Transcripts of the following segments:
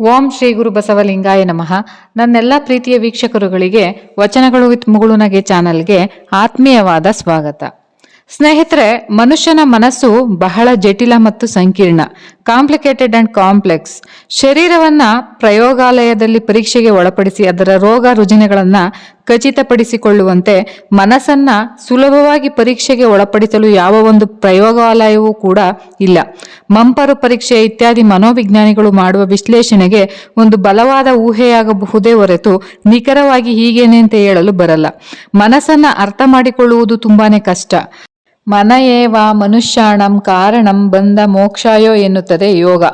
ಓಂ ಶ್ರೀ ಗುರು ಬಸವಲಿಂಗಾಯ ನಮಃ. ನನ್ನೆಲ್ಲ ಪ್ರೀತಿಯ ವೀಕ್ಷಕರುಗಳಿಗೆ, ವಚನಗಳು ವಿತ್ ಮುಗುಳುನಗೆ ಚಾನಲ್ಗೆ ಆತ್ಮೀಯವಾದ ಸ್ವಾಗತ. ಸ್ನೇಹಿತರೆ, ಮನುಷ್ಯನ ಮನಸ್ಸು ಬಹಳ ಜಟಿಲ ಮತ್ತು ಸಂಕೀರ್ಣ. ಕಾಂಪ್ಲಿಕೇಟೆಡ್ ಅಂಡ್ ಕಾಂಪ್ಲೆಕ್ಸ್ ಶರೀರವನ್ನ ಪ್ರಯೋಗಾಲಯದಲ್ಲಿ ಪರೀಕ್ಷೆಗೆ ಒಳಪಡಿಸಿ ಅದರ ರೋಗ ರುಜಿನಗಳನ್ನು ಖಚಿತಪಡಿಸಿಕೊಳ್ಳುವಂತೆ ಮನಸ್ಸನ್ನ ಸುಲಭವಾಗಿ ಪರೀಕ್ಷೆಗೆ ಒಳಪಡಿಸಲು ಯಾವ ಒಂದು ಪ್ರಯೋಗಾಲಯವೂ ಕೂಡ ಇಲ್ಲ. ಮಂಪರು ಪರೀಕ್ಷೆ ಇತ್ಯಾದಿ ಮನೋವಿಜ್ಞಾನಿಗಳು ಮಾಡುವ ವಿಶ್ಲೇಷಣೆಗೆ ಒಂದು ಬಲವಾದ ಊಹೆಯಾಗಬಹುದೇ ಹೊರತು ನಿಖರವಾಗಿ ಹೀಗೇನೆ ಅಂತ ಹೇಳಲು ಬರಲ್ಲ. ಮನಸ್ಸನ್ನ ಅರ್ಥ ಮಾಡಿಕೊಳ್ಳುವುದು ತುಂಬಾನೇ ಕಷ್ಟ. ಮನ ಏವ ಮನುಷ್ಯಾಣಂ ಕಾರಣಂ ಬಂಧ ಮೋಕ್ಷಾಯೋ ಎನ್ನುತ್ತದೆ ಯೋಗ.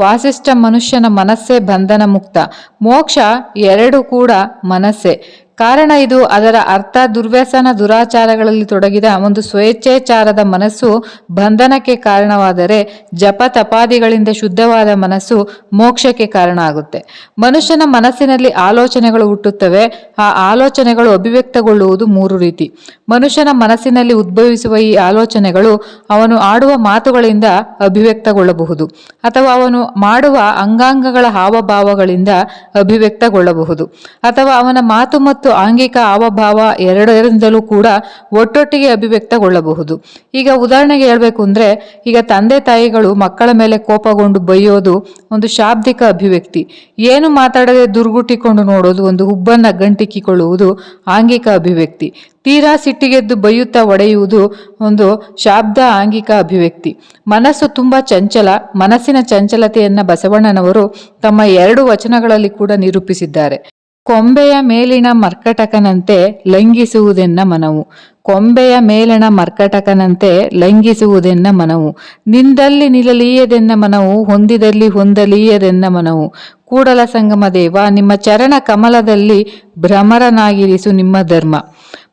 ವಾಸಿಷ್ಠ ಮನುಷ್ಯನ ಮನಸ್ಸೇ ಬಂಧನ ಮುಕ್ತ ಮೋಕ್ಷ ಎರಡು ಕೂಡ ಮನಸ್ಸೇ. ಕಾರಣ ಇದು. ಅದರ ಅರ್ಥ ದುರ್ವ್ಯಸನ ದುರಾಚಾರಗಳಲ್ಲಿ ತೊಡಗಿದ ಒಂದು ಸ್ವೇಚ್ಛೇಚಾರದ ಮನಸ್ಸು ಬಂಧನಕ್ಕೆ ಕಾರಣವಾದರೆ ಜಪ ತಪಾದಿಗಳಿಂದ ಶುದ್ಧವಾದ ಮನಸ್ಸು ಮೋಕ್ಷಕ್ಕೆ ಕಾರಣ ಆಗುತ್ತೆ. ಮನುಷ್ಯನ ಮನಸ್ಸಿನಲ್ಲಿ ಆಲೋಚನೆಗಳು ಹುಟ್ಟುತ್ತವೆ. ಆ ಆಲೋಚನೆಗಳು ಅಭಿವ್ಯಕ್ತಗೊಳ್ಳುವುದು ಮೂರು ರೀತಿ. ಮನುಷ್ಯನ ಮನಸ್ಸಿನಲ್ಲಿ ಉದ್ಭವಿಸುವ ಈ ಆಲೋಚನೆಗಳು ಅವನು ಆಡುವ ಮಾತುಗಳಿಂದ ಅಭಿವ್ಯಕ್ತಗೊಳ್ಳಬಹುದು ಅಥವಾ ಅವನು ಮಾಡುವ ಅಂಗಾಂಗಗಳ ಹಾವಭಾವಗಳಿಂದ ಅಭಿವ್ಯಕ್ತಗೊಳ್ಳಬಹುದು ಅಥವಾ ಅವನ ಮಾತು ಮತ್ತು ಆಂಗಿಕ ಹಾವಭಾವ ಎರಡರಿಂದಲೂ ಕೂಡ ಒಟ್ಟೊಟ್ಟಿಗೆ ಅಭಿವ್ಯಕ್ತಗೊಳ್ಳಬಹುದು. ಈಗ ಉದಾಹರಣೆಗೆ ಹೇಳಬೇಕು ಅಂದರೆ, ಈಗ ತಂದೆ ತಾಯಿಗಳು ಮಕ್ಕಳ ಮೇಲೆ ಕೋಪಗೊಂಡು ಬೈಯೋದು ಒಂದು ಶಾಬ್ದಿಕ ಅಭಿವ್ಯಕ್ತಿ. ಏನು ಮಾತಾಡದೆ ದುರ್ಗುಟ್ಟಿಕೊಂಡು ನೋಡೋದು ಒಂದು ಹುಬ್ಬನ್ನು ಗಂಟಿಕ್ಕಿಕೊಳ್ಳುವುದು ಆಂಗಿಕ ಅಭಿವ್ಯಕ್ತಿ. ತೀರಾ ಸಿಟ್ಟಿಗೆದ್ದು ಬೈಯುತ್ತಾ ಒಡೆಯುವುದು ಒಂದು ಶಾಬ್ದ ಆಂಗಿಕ ಅಭಿವ್ಯಕ್ತಿ. ಮನಸ್ಸು ತುಂಬ ಚಂಚಲ, ಮನಸ್ಸಿನ ಚಂಚಲತೆಯನ್ನು ಬಸವಣ್ಣನವರು ತಮ್ಮ ಎರಡು ವಚನಗಳಲ್ಲಿ ಕೂಡ ನಿರೂಪಿಸಿದ್ದಾರೆ. ಕೊಂಬೆಯ ಮೇಲಿನ ಮರ್ಕಟಕನಂತೆ ಲಂಘಿಸುವುದೆನ್ನ ಮನವು. ಕೊಂಬೆಯ ಮೇಲಣ ಮರ್ಕಟಕನಂತೆ ಲಂಘಿಸುವುದೆನ್ನ ಮನವು. ನಿಂದಲ್ಲಿ ನಿಲ್ಲಲೀಯದೆನ್ನ ಮನವು, ಹೊಂದಿದಲ್ಲಿ ಹೊಂದಲೀಯದೆನ್ನ ಮನವು. ಕೂಡಲ ಸಂಗಮ ದೇವ, ನಿಮ್ಮ ಚರಣ ಕಮಲದಲ್ಲಿ ಭ್ರಮರನಾಗಿರಿಸು ನಿಮ್ಮ ಧರ್ಮ.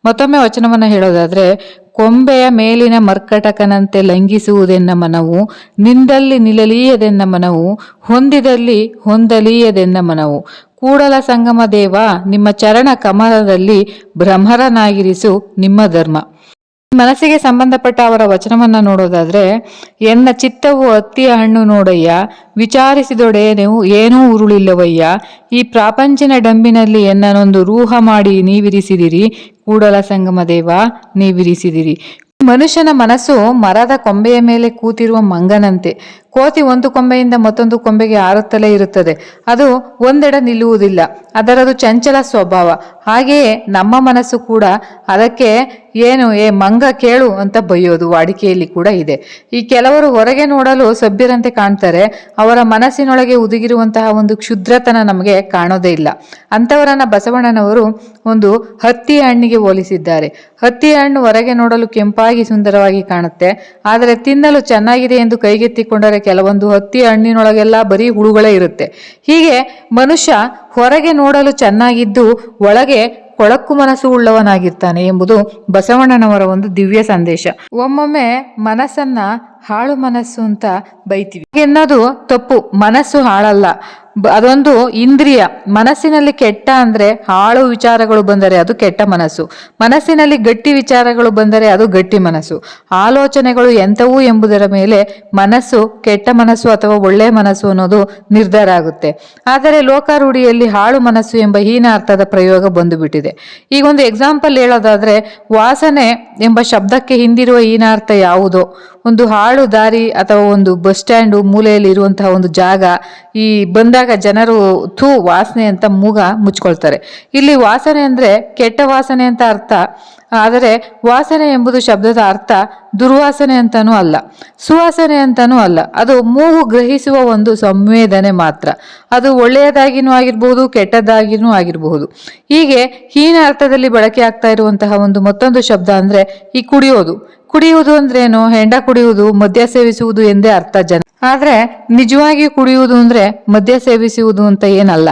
ಮತ್ತೊಮ್ಮೆ ವಚನವನ್ನು ಹೇಳೋದಾದ್ರೆ, ಕೊಂಬೆಯ ಮೇಲಿನ ಮರ್ಕಟಕನಂತೆ ಲಂಘಿಸುವುದೆನ್ನ ಮನವು, ನಿಂದಲ್ಲಿ ನಿಲ್ಲಲೀಯದೆನ್ನ ಮನವು, ಹೊಂದಿದಲ್ಲಿ ಹೊಂದಲೀಯದೆನ್ನ ಮನವು. ಕೂಡಲ ಸಂಗಮ ದೇವ, ನಿಮ್ಮ ಚರಣ ಕಮಲದಲ್ಲಿ ಭ್ರಮರನಾಗಿರಿಸು ನಿಮ್ಮ ಧರ್ಮ. ಮನಸ್ಸಿಗೆ ಸಂಬಂಧಪಟ್ಟ ಅವರ ವಚನವನ್ನ ನೋಡೋದಾದ್ರೆ, ಎನ್ನ ಚಿತ್ತವು ಅತ್ತಿಯ ಹಣ್ಣು ನೋಡಯ್ಯ ವಿಚಾರಿಸಿದೊಡೇನೆವು ಏನೂ ಉರುಳಿಲ್ಲವಯ್ಯ, ಈ ಪ್ರಾಪಂಚಿನ ಡಂಬಿನಲ್ಲಿ ಎನ್ನನೊಂದು ರೂಹ ಮಾಡಿ ನೀವಿರಿಸಿದಿರಿ, ಕೂಡಲ ಸಂಗಮ ದೇವ, ನೀವಿರಿಸಿದಿರಿ. ಮನುಷ್ಯನ ಮನಸ್ಸು ಮರದ ಕೊಂಬೆಯ ಮೇಲೆ ಕೂತಿರುವ ಮಂಗನಂತೆ. ಕೋತಿ ಒಂದು ಕೊಂಬೆಯಿಂದ ಮತ್ತೊಂದು ಕೊಂಬೆಗೆ ಹಾರುತ್ತಲೇ ಇರುತ್ತದೆ. ಅದು ಒಂದೆಡೆ ನಿಲ್ಲುವುದಿಲ್ಲ. ಅದರದು ಚಂಚಲ ಸ್ವಭಾವ. ಹಾಗೆಯೇ ನಮ್ಮ ಮನಸ್ಸು ಕೂಡ ಅದಕ್ಕೆ ಏನು, ಏ, ಮಂಗ ಕೇಳು ಅಂತ ಬೈಯೋದು ವಾಡಿಕೆಯಲ್ಲಿ ಕೂಡ ಇದೆ. ಈ ಕೆಲವರು ಹೊರಗೆ ನೋಡಲು ಸಭ್ಯರಂತೆ ಕಾಣ್ತಾರೆ. ಅವರ ಮನಸ್ಸಿನೊಳಗೆ ಉದುಗಿರುವಂತಹ ಒಂದು ಕ್ಷುದ್ರತನ ನಮಗೆ ಕಾಣೋದೇ ಇಲ್ಲ. ಅಂಥವರನ್ನ ಬಸವಣ್ಣನವರು ಒಂದು ಹತ್ತಿ ಹಣ್ಣಿಗೆ ಹೋಲಿಸಿದ್ದಾರೆ. ಹತ್ತಿ ಹಣ್ಣು ಹೊರಗೆ ನೋಡಲು ಕೆಂಪಾಗಿ ಸುಂದರವಾಗಿ ಕಾಣುತ್ತೆ. ಆದರೆ ತಿನ್ನಲು ಚೆನ್ನಾಗಿದೆ ಎಂದು ಕೈಗೆತ್ತಿಕೊಂಡರೆ ಕೆಲವೊಂದು ಹತ್ತಿ ಹಣ್ಣಿನೊಳಗೆಲ್ಲ ಬರೀ ಹುಳುಗಳೇ ಇರುತ್ತೆ. ಹೀಗೆ ಮನುಷ್ಯ ಹೊರಗೆ ನೋಡಲು ಚೆನ್ನಾಗಿದ್ದು ಒಳಗೆ ಕೊಳಕು ಮನಸ್ಸು ಉಳ್ಳವನಾಗಿರ್ತಾನೆ ಎಂಬುದು ಬಸವಣ್ಣನವರ ಒಂದು ದಿವ್ಯ ಸಂದೇಶ. ಒಮ್ಮೊಮ್ಮೆ ಮನಸ್ಸನ್ನ ಹಾಳು ಮನಸ್ಸು ಅಂತ ಬೈತೀವಿ. ಎನ್ನೋದು ತಪ್ಪು. ಮನಸ್ಸು ಹಾಳಲ್ಲ. ಅದೊಂದು ಇಂದ್ರಿಯ. ಮನಸ್ಸಿನಲ್ಲಿ ಕೆಟ್ಟ ಅಂದ್ರೆ ಹಾಳು ವಿಚಾರಗಳು ಬಂದರೆ ಅದು ಕೆಟ್ಟ ಮನಸ್ಸು. ಮನಸ್ಸಿನಲ್ಲಿ ಗಟ್ಟಿ ವಿಚಾರಗಳು ಬಂದರೆ ಅದು ಗಟ್ಟಿ ಮನಸ್ಸು. ಆಲೋಚನೆಗಳು ಎಂಥವು ಎಂಬುದರ ಮೇಲೆ ಮನಸ್ಸು ಕೆಟ್ಟ ಮನಸ್ಸು ಅಥವಾ ಒಳ್ಳೆಯ ಮನಸ್ಸು ಅನ್ನೋದು ನಿರ್ಧಾರ ಆಗುತ್ತೆ. ಆದರೆ ಲೋಕಾರೂಢಿಯಲ್ಲಿ ಹಾಳು ಮನಸ್ಸು ಎಂಬ ಹೀನ ಅರ್ಥದ ಪ್ರಯೋಗ ಬಂದುಬಿಟ್ಟಿದೆ. ಈಗ ಒಂದು ಎಕ್ಸಾಂಪಲ್ ಹೇಳೋದಾದ್ರೆ ವಾಸನೆ ಎಂಬ ಶಬ್ದಕ್ಕೆ ಹಿಂದಿರುವ ಹೀನಾರ್ಥ ಯಾವುದೋ? ಒಂದು ಹಾಳು ದಾರಿ ಅಥವಾ ಒಂದು ಬಸ್ ಸ್ಟ್ಯಾಂಡು ಮೂಲೆಯಲ್ಲಿ ಇರುವಂತಹ ಒಂದು ಜಾಗ, ಈ ಬಂದಾಗ ಜನರು ಥೂ ವಾಸನೆ ಅಂತ ಮೂಗ ಮುಚ್ಕೊಳ್ತಾರೆ. ಇಲ್ಲಿ ವಾಸನೆ ಅಂದರೆ ಕೆಟ್ಟ ವಾಸನೆ ಅಂತ ಅರ್ಥ. ಆದರೆ ವಾಸನೆ ಎಂಬುದು ಶಬ್ದದ ಅರ್ಥ ದುರ್ವಾಸನೆ ಅಂತನೂ ಅಲ್ಲ. ಸುವಾಸನೆ ಅಂತನೂ ಅಲ್ಲ. ಅದು ಮೂಗು ಗ್ರಹಿಸುವ ಒಂದು ಸಂವೇದನೆ ಮಾತ್ರ. ಅದು ಒಳ್ಳೆಯದಾಗಿನೂ ಆಗಿರ್ಬೋದು ಕೆಟ್ಟದ್ದಾಗಿನೂ ಆಗಿರಬಹುದು. ಹೀಗೆ ಹೀನ ಅರ್ಥದಲ್ಲಿ ಬಳಕೆ ಆಗ್ತಾ ಇರುವಂತಹ ಒಂದು ಮತ್ತೊಂದು ಶಬ್ದ ಅಂದರೆ ಈ ಕುಡಿಯೋದು. ಕುಡಿಯುವುದು ಅಂದ್ರೇನು? ಹೆಂಡ ಕುಡಿಯುವುದು, ಮದ್ಯ ಸೇವಿಸುವುದು ಎಂದೇ ಅರ್ಥ ಜನ. ಆದ್ರೆ ನಿಜವಾಗಿ ಕುಡಿಯುವುದು ಅಂದ್ರೆ ಮದ್ಯ ಸೇವಿಸುವುದು ಅಂತ ಏನಲ್ಲ.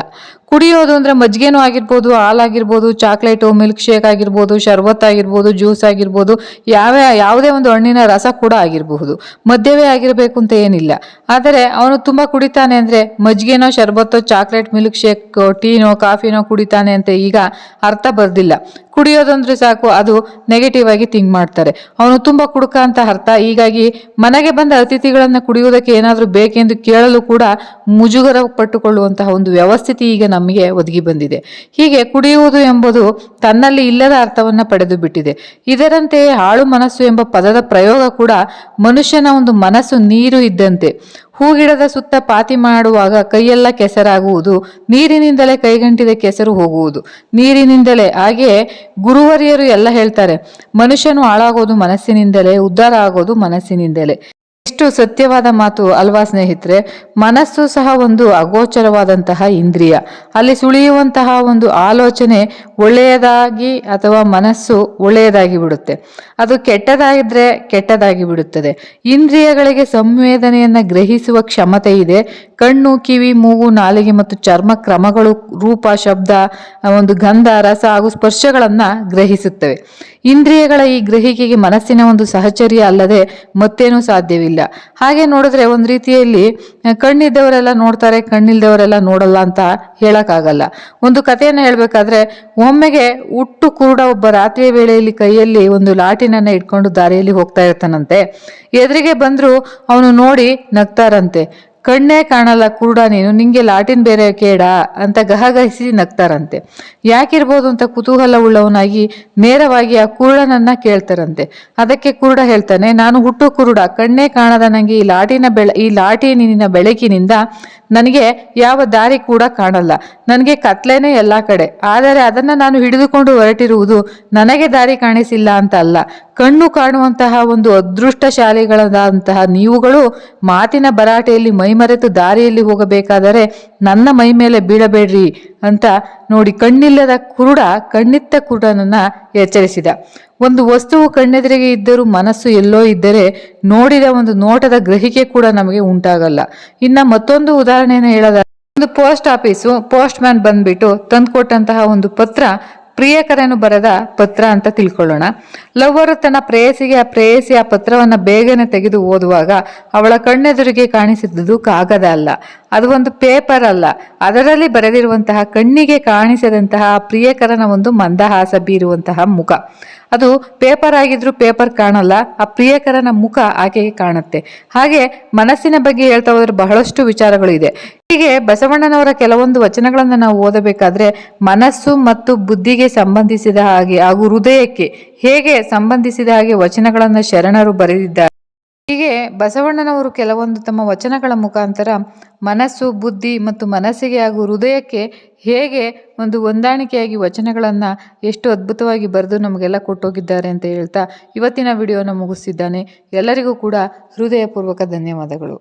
ಕುಡಿಯೋದು ಅಂದ್ರೆ ಮಜ್ಜಿಗೆನೂ ಆಗಿರ್ಬೋದು, ಹಾಲಾಗಿರ್ಬೋದು, ಚಾಕ್ಲೇಟು ಮಿಲ್ಕ್ ಶೇಕ್ ಆಗಿರ್ಬೋದು, ಶರ್ಬತ್ ಆಗಿರ್ಬೋದು, ಜ್ಯೂಸ್ ಆಗಿರ್ಬೋದು, ಯಾವ, ಯಾವುದೇ ಒಂದು ಹಣ್ಣಿನ ರಸ ಕೂಡ ಆಗಿರಬಹುದು. ಮದ್ಯವೇ ಆಗಿರಬೇಕು ಅಂತ ಏನಿಲ್ಲ. ಆದರೆ ಅವನು ತುಂಬ ಕುಡಿತಾನೆ ಅಂದರೆ ಮಜ್ಜಿಗೆನೋ, ಶರ್ಬತ್ತೋ, ಚಾಕ್ಲೇಟ್ ಮಿಲ್ಕ್ ಶೇಕ್ ಟೀನೋ, ಕಾಫಿನೋ ಕುಡಿತಾನೆ ಅಂತ ಈಗ ಅರ್ಥ ಬರ್ದಿಲ್ಲ. ಕುಡಿಯೋದಂದ್ರೆ ಸಾಕು, ಅದು ನೆಗೆಟಿವ್ ಆಗಿ ಥಿಂಕ್ ಮಾಡ್ತಾರೆ. ಅವನು ತುಂಬಾ ಕುಡುಕ ಅಂತ ಅರ್ಥ. ಹೀಗಾಗಿ ಮನೆಗೆ ಬಂದ ಅತಿಥಿಗಳನ್ನು ಕುಡಿಯುವುದಕ್ಕೆ ಏನಾದರೂ ಬೇಕೆಂದು ಕೇಳಲು ಕೂಡ ಮುಜುಗರ ಪಟ್ಟುಕೊಳ್ಳುವಂತಹ ಒಂದು ವ್ಯವಸ್ಥಿತಿ ಈಗ ನಮಗೆ ಒದಗಿ ಬಂದಿದೆ. ಹೀಗೆ ಕುಡಿಯುವುದು ಎಂಬುದು ತನ್ನಲ್ಲಿ ಇಲ್ಲದ ಅರ್ಥವನ್ನ ಪಡೆದು ಬಿಟ್ಟಿದೆ. ಇದರಂತೆಯೇ ಹಾಳು ಮನಸ್ಸು ಎಂಬ ಪದದ ಪ್ರಯೋಗ ಕೂಡ ಮನುಷ್ಯನ ಒಂದು ಮನಸ್ಸು ನೀರು ಇದ್ದಂತೆ. ಹೂಗಿಡದ ಸುತ್ತ ಪಾತಿ ಮಾಡುವಾಗ ಕೈಯೆಲ್ಲ ಕೆಸರಾಗುವುದು, ನೀರಿನಿಂದಲೇ ಕೈಗಂಟಿದ ಕೆಸರು ಹೋಗುವುದು. ನೀರಿನಿಂದಲೇ, ಹಾಗೆ ಗುರುವರಿಯರು ಎಲ್ಲ ಹೇಳ್ತಾರೆ, ಮನುಷ್ಯನು ಹಾಳಾಗೋದು ಮನಸ್ಸಿನಿಂದಲೇ, ಉದ್ಧಾರ ಆಗೋದು ಮನಸ್ಸಿನಿಂದಲೇ. ಎಷ್ಟು ಸತ್ಯವಾದ ಮಾತು ಅಲ್ವಾ ಸ್ನೇಹಿತರೆ? ಮನಸ್ಸು ಸಹ ಒಂದು ಅಗೋಚರವಾದಂತಹ ಇಂದ್ರಿಯ. ಅಲ್ಲಿ ಸುಳಿಯುವಂತಹ ಒಂದು ಆಲೋಚನೆ ಒಳ್ಳೆಯದಾಗಿ ಅಥವಾ ಮನಸ್ಸು ಒಳ್ಳೆಯದಾಗಿ ಬಿಡುತ್ತೆ. ಅದು ಕೆಟ್ಟದಾಗಿದ್ರೆ ಕೆಟ್ಟದಾಗಿ ಬಿಡುತ್ತದೆ. ಇಂದ್ರಿಯಗಳಿಗೆ ಸಂವೇದನೆಯನ್ನ ಗ್ರಹಿಸುವ ಕ್ಷಮತೆ ಇದೆ. ಕಣ್ಣು, ಕಿವಿ, ಮೂಗು, ನಾಲಿಗೆ ಮತ್ತು ಚರ್ಮ ಕ್ರಮಗಳು, ರೂಪ, ಶಬ್ದ ಒಂದು ಗಂಧ, ರಸ ಹಾಗೂ ಸ್ಪರ್ಶಗಳನ್ನು ಗ್ರಹಿಸುತ್ತವೆ. ಇಂದ್ರಿಯಗಳ ಈ ಗ್ರಹಿಕೆಗೆ ಮನಸ್ಸಿನ ಒಂದು ಸಹಚರ್ಯ ಅಲ್ಲದೆ ಮತ್ತೇನೂ ಸಾಧ್ಯವಿಲ್ಲ. ಹಾಗೆ ನೋಡಿದ್ರೆ ಒಂದು ರೀತಿಯಲ್ಲಿ ಕಣ್ಣಿದ್ದವರೆಲ್ಲ ನೋಡ್ತಾರೆ, ಕಣ್ಣಿಲ್ದವರೆಲ್ಲ ನೋಡಲ್ಲ ಅಂತ ಹೇಳೋಕ್ಕಾಗಲ್ಲ. ಒಂದು ಕಥೆಯನ್ನು ಹೇಳಬೇಕಾದ್ರೆ, ಒಮ್ಮೆಗೆ ಹುಟ್ಟು ಕುರುಡ ಒಬ್ಬ ರಾತ್ರಿಯ ವೇಳೆಯಲ್ಲಿ ಕೈಯಲ್ಲಿ ಒಂದು ಲಾಟಿನನ್ನ ಇಟ್ಕೊಂಡು ದಾರಿಯಲ್ಲಿ ಹೋಗ್ತಾ ಇರ್ತಾನಂತೆ. ಎದುರಿಗೆ ಬಂದ್ರು ಅವನು ನೋಡಿ ನಗ್ತಾರಂತೆ. ಕಣ್ಣೇ ಕಾಣಲ್ಲ ಕುರುಡ ನೀನು, ನಿಂಗೆ ಲಾಟಿನ್ ಬೇರೆ ಕೇಡ ಅಂತ ಗಹಗಹಿಸಿ ನಗ್ತಾರಂತೆ. ಯಾಕಿರ್ಬೋದು ಅಂತ ಕುತೂಹಲ ಉಳ್ಳವನಾಗಿ ನೇರವಾಗಿ ಆ ಕುರುಡನನ್ನ ಕೇಳ್ತಾರಂತೆ. ಅದಕ್ಕೆ ಕುರುಡ ಹೇಳ್ತಾನೆ, ನಾನು ಹುಟ್ಟು ಕುರುಡ, ಕಣ್ಣೇ ಕಾಣದ ನನಗೆ ಈ ಲಾಟಿನ ಬೆಳ, ಈ ಲಾಟಿನಿನ ಬೆಳಕಿನಿಂದ ನನಗೆ ಯಾವ ದಾರಿ ಕೂಡ ಕಾಣಲ್ಲ. ನನಗೆ ಕತ್ಲೇನೆ ಎಲ್ಲಾ ಕಡೆ. ಆದರೆ ಅದನ್ನ ನಾನು ಹಿಡಿದುಕೊಂಡು ಹೊರಟಿರುವುದು ನನಗೆ ದಾರಿ ಕಾಣಿಸಿಲ್ಲ ಅಂತ ಅಲ್ಲ. ಕಣ್ಣು ಕಾಣುವಂತಹ ಒಂದು ಅದೃಷ್ಟಶಾಲಿಗಳಾದಂತಹ ನೀವುಗಳು ಮಾತಿನ ಭರಾಟೆಯಲ್ಲಿ ಮೈಮರೆತು ದಾರಿಯಲ್ಲಿ ಹೋಗಬೇಕಾದರೆ ನನ್ನ ಮೈ ಮೇಲೆ ಬೀಳಬೇಡ್ರಿ ಅಂತ ನೋಡಿ ಕಣ್ಣಿಲ್ಲದ ಕುರುಡ, ಕಣ್ಣಿತ್ತ ಕುರುಡನನ್ನ ಎಚ್ಚರಿಸಿದ. ಒಂದು ವಸ್ತುವು ಕಣ್ಣೆದುರಿಗೆ ಇದ್ದರೂ ಮನಸ್ಸು ಎಲ್ಲೋ ಇದ್ದರೆ ನೋಡಿದ ಒಂದು ನೋಟದ ಗ್ರಹಿಕೆ ಕೂಡ ನಮಗೆ ಉಂಟಾಗಲ್ಲ. ಇನ್ನ ಮತ್ತೊಂದು ಉದಾಹರಣೆಯನ್ನು ಹೇಳೋದ ಒಂದು ಪೋಸ್ಟ್ ಆಫೀಸು ಪೋಸ್ಟ್ ಮ್ಯಾನ್ ಬಂದ್ಬಿಟ್ಟು ತಂದ್ಕೊಟ್ಟಂತಹ ಒಂದು ಪತ್ರ ಪ್ರಿಯಕರನು ಬರೆದ ಪತ್ರ ಅಂತ ತಿಳ್ಕೊಳ್ಳೋಣ. ಲವ್ವರು ತನ್ನ ಪ್ರೇಯಸಿಗೆ ಆ ಪ್ರೇಯಸಿ ಆ ಪತ್ರವನ್ನು ಬೇಗನೆ ತೆಗೆದು ಓದುವಾಗ ಅವಳ ಕಣ್ಣೆದುರಿಗೆ ಕಾಣಿಸಿದ್ದುದು ಕಾಗದ ಅಲ್ಲ. ಅದು ಒಂದು ಪೇಪರ್ ಅಲ್ಲ. ಅದರಲ್ಲಿ ಬರೆದಿರುವಂತಹ, ಕಣ್ಣಿಗೆ ಕಾಣಿಸದಂತಹ ಪ್ರಿಯಕರನ ಒಂದು ಮಂದಹಾಸ ಬೀರುವಂತಹ ಮುಖ. ಅದು ಪೇಪರ್ ಆಗಿದ್ರು ಪೇಪರ್ ಕಾಣಲ್ಲ, ಆ ಪ್ರಿಯಕರನ ಮುಖ ಆಕೆಗೆ ಕಾಣುತ್ತೆ. ಹಾಗೆ ಮನಸ್ಸಿನ ಬಗ್ಗೆ ಹೇಳ್ತಾ ಹೋದ್ರೆ ಬಹಳಷ್ಟು ವಿಚಾರಗಳು ಇದೆ. ಹೀಗೆ ಬಸವಣ್ಣನವರ ಕೆಲವೊಂದು ವಚನಗಳನ್ನು ನಾವು ಓದಬೇಕಾದ್ರೆ, ಮನಸ್ಸು ಮತ್ತು ಬುದ್ಧಿಗೆ ಸಂಬಂಧಿಸಿದ ಹಾಗೆ ಹಾಗೂ ಹೃದಯಕ್ಕೆ ಹೇಗೆ ಸಂಬಂಧಿಸಿದ ಹಾಗೆ ವಚನಗಳನ್ನು ಶರಣರು ಬರೆದಿದ್ದಾರೆ. ಹೀಗೆ ಬಸವಣ್ಣನವರು ಕೆಲವೊಂದು ತಮ್ಮ ವಚನಗಳ ಮುಖಾಂತರ ಮನಸ್ಸು, ಬುದ್ಧಿ ಮತ್ತು ಮನಸ್ಸಿಗೆ ಹಾಗೂ ಹೃದಯಕ್ಕೆ ಹೇಗೆ ಒಂದು ಹೊಂದಾಣಿಕೆಯಾಗಿ ವಚನಗಳನ್ನು ಎಷ್ಟು ಅದ್ಭುತವಾಗಿ ಬರೆದು ನಮಗೆಲ್ಲ ಕೊಟ್ಟೋಗಿದ್ದಾರೆ ಅಂತ ಹೇಳ್ತಾ ಇವತ್ತಿನ ವಿಡಿಯೋನ ಮುಗಿಸಿದ್ದಾನೆ ಎಲ್ಲರಿಗೂ ಕೂಡ ಹೃದಯಪೂರ್ವಕ ಧನ್ಯವಾದಗಳು.